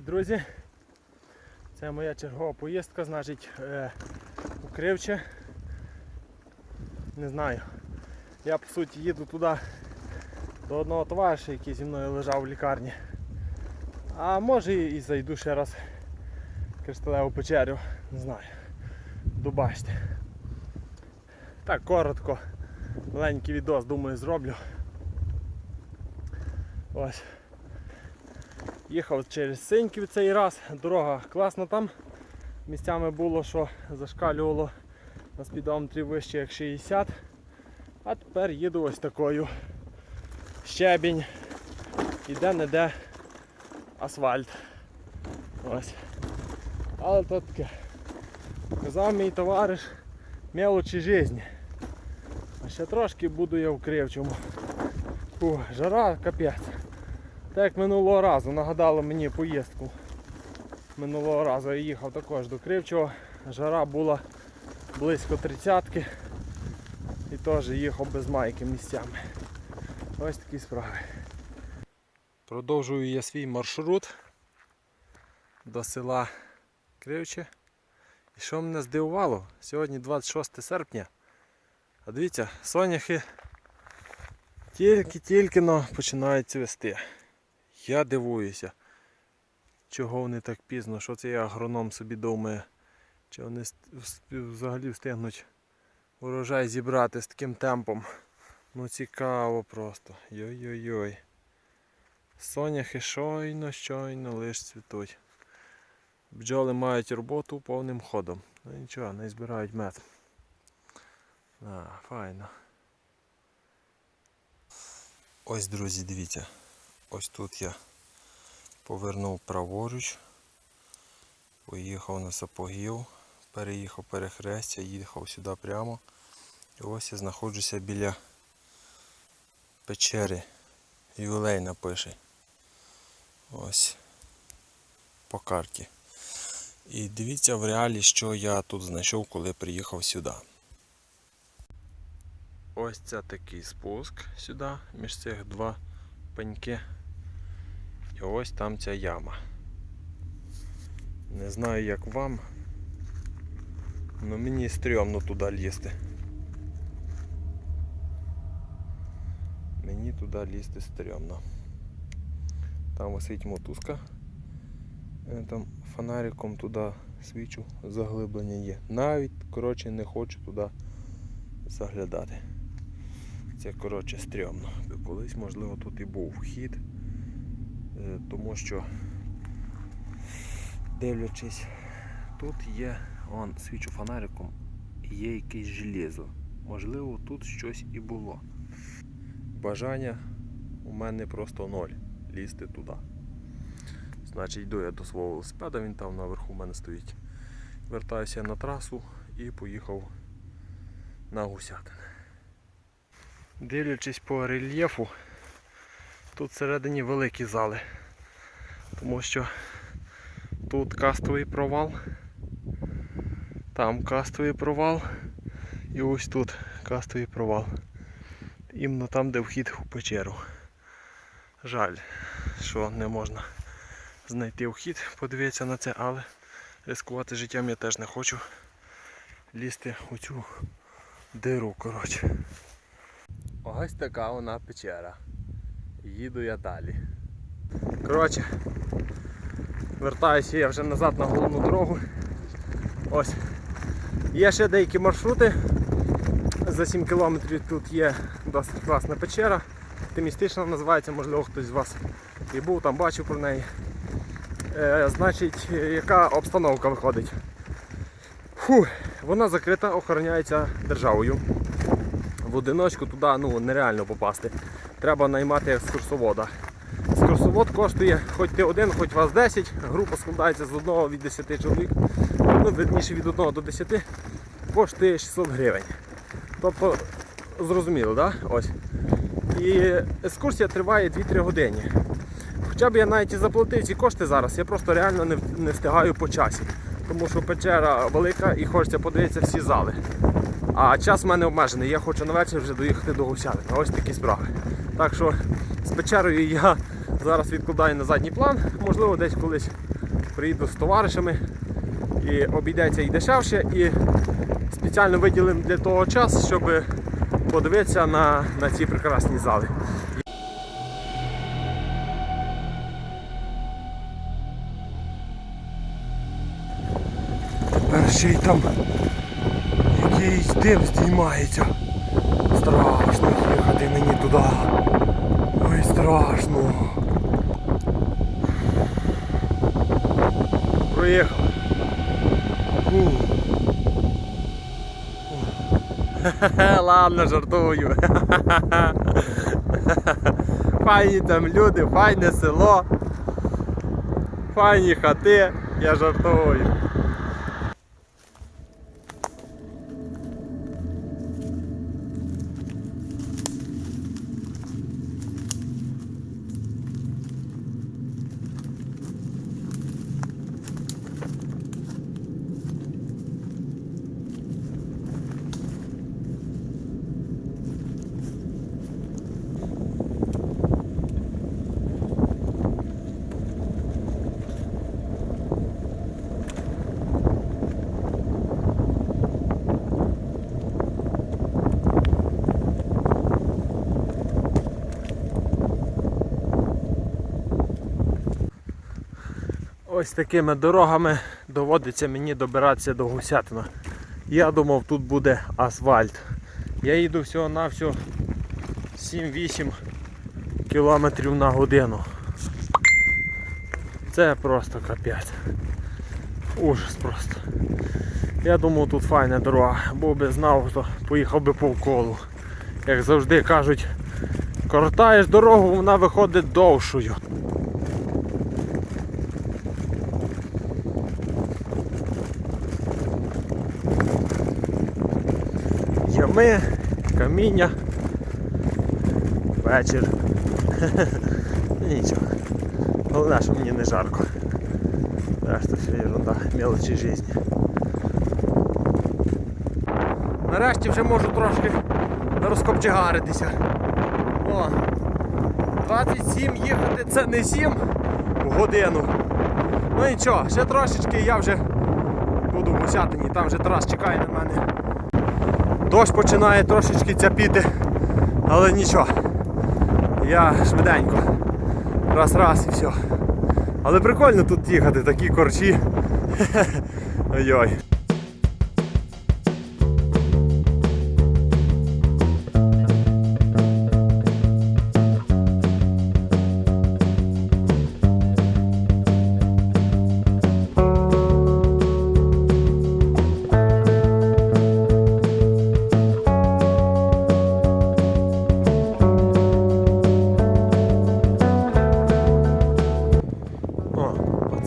друзі. Це моя чергова поїздка, значить, е, у Кривче. Не знаю. Я по суті їду туди до одного товариша, який зі мною лежав в лікарні. А може і зайду ще раз в кришталеву печерю, не знаю. Добачте. Так, коротко. Маленький відос, думаю, зроблю. Ось. Їхав через Синьків цей раз, дорога класна там. Місцями було, що зашкалювало на спідометрі вище як 60. А тепер їду ось такою. Щебінь. Іде не де асфальт. Ось. Але то таке. Казав мій товариш мелочі житті. А ще трошки буду я в кривчому. Фу, жара капець. Так як минулого разу нагадало мені поїздку. Минулого разу я їхав також до Кривчого. Жара була близько тридцятки. І теж їхав без майки місцями. Ось такі справи. Продовжую я свій маршрут до села Кривче. І що мене здивувало? Сьогодні 26 серпня. А дивіться, соняхи тільки-тільки починають цвісти. Я дивуюся, чого вони так пізно, що це я агроном собі думає, чи вони взагалі встигнуть урожай зібрати з таким темпом. Ну цікаво просто. Йой-йой-йой. Соняхи щойно, щойно лиш цвітуть. Бджоли мають роботу повним ходом. Ну нічого, не збирають мед. А, файно. Ось, друзі, дивіться. Ось тут я повернув праворуч, поїхав на Сапогів, переїхав перехрестя, їхав сюди прямо. І ось я знаходжуся біля печери. Ювілей напише. Ось по карті. І дивіться в реалі, що я тут знайшов, коли приїхав сюди. Ось це такий спуск сюди, між цих два пеньки. І ось там ця яма. Не знаю як вам, але мені стрьомно туди лізти. Мені туди лізти стрьомно. Там висить мотузка. Там фонариком туди свічу, заглиблення є. Навіть коротше не хочу туди заглядати. Це коротше стрьомно. Колись можливо тут і був вхід, тому що дивлячись, тут є, он свічу фонариком, є якесь железо. Можливо, тут щось і було. Бажання у мене просто ноль лізти туди. Значить йду я до свого велосипеда, він там наверху у мене стоїть. Вертаюся на трасу і поїхав на гусятин. Дивлячись по рельєфу, тут всередині великі зали, тому що тут кастовий провал, там кастовий провал і ось тут кастовий провал. Іменно там, де вхід у печеру. Жаль, що не можна знайти вхід, подивитися на це, але ризикувати життям я теж не хочу лізти у цю диру, коротше. Ось така вона печера. Їду я далі. Коротше, вертаюся я вже назад на головну дорогу. Ось. Є ще деякі маршрути. За 7 кілометрів тут є досить класна печера. Оптимістична називається, можливо хтось з вас і був, там бачив про неї. Е, значить, яка обстановка виходить? Фу, вона закрита, охороняється державою. В одиночку туди ну, нереально попасти. Треба наймати екскурсовода. Екскурсовод коштує, хоч ти один, хоч вас 10, група складається з одного від 10 чоловік, ну, верніше від 1 до 10, коштує 600 гривень. Тобто, зрозуміло, да? Ось. І екскурсія триває 2-3 години. Хоча б я навіть і заплатив ці кошти зараз, я просто реально не, не встигаю по часі. Тому що печера велика і хочеться подивитися всі зали. А час в мене обмежений, я хочу на вечір вже доїхати до Гусятина. Ось такі справи. Так що з печерою я зараз відкладаю на задній план, можливо, десь колись приїду з товаришами і обійдеться і дешевше, і спеціально виділимо для того час, щоб подивитися на, на ці прекрасні зали. Ще й там якийсь дим здіймається. Страшно їхати мені туди. Ой, страшно. Проїхав. Ладно, жартую. Файні там люди, файне село. Файні хати, я жартую. Ось такими дорогами доводиться мені добиратися до Гусятина. Я думав, тут буде асфальт. Я їду всього на всього 7-8 кілометрів на годину. Це просто капець. Ужас просто. Я думав тут файна дорога, був би знав, то поїхав би по колу. Як завжди кажуть, кортаєш дорогу, вона виходить довшою. Ями, каміння, вечір. Нічого. Головне, що мені не жарко. Решта все ерунда, мелочі житті. Нарешті вже можу трошки розкопчегаритися. О, 27 їхати це не 7 в годину. Ну нічого, ще трошечки і я вже буду в Гусятині, там вже Тарас чекає на мене. Дощ починає трошечки цяпіти, але нічого. Я швиденько. Раз-раз і все. Але прикольно тут їхати, такі корчі. Ой-ой.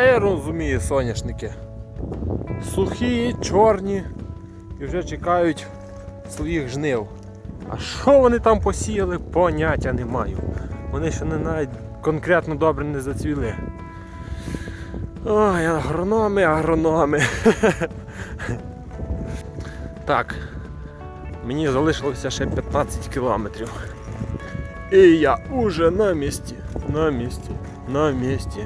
Оце я розумію соняшники. Сухі, чорні і вже чекають своїх жнив. А що вони там посіяли, поняття не маю. Вони ще не навіть конкретно добре не зацвіли. Ой, агрономи, агрономи. Так, мені залишилося ще 15 кілометрів. І я уже на місці, на місці, на місці.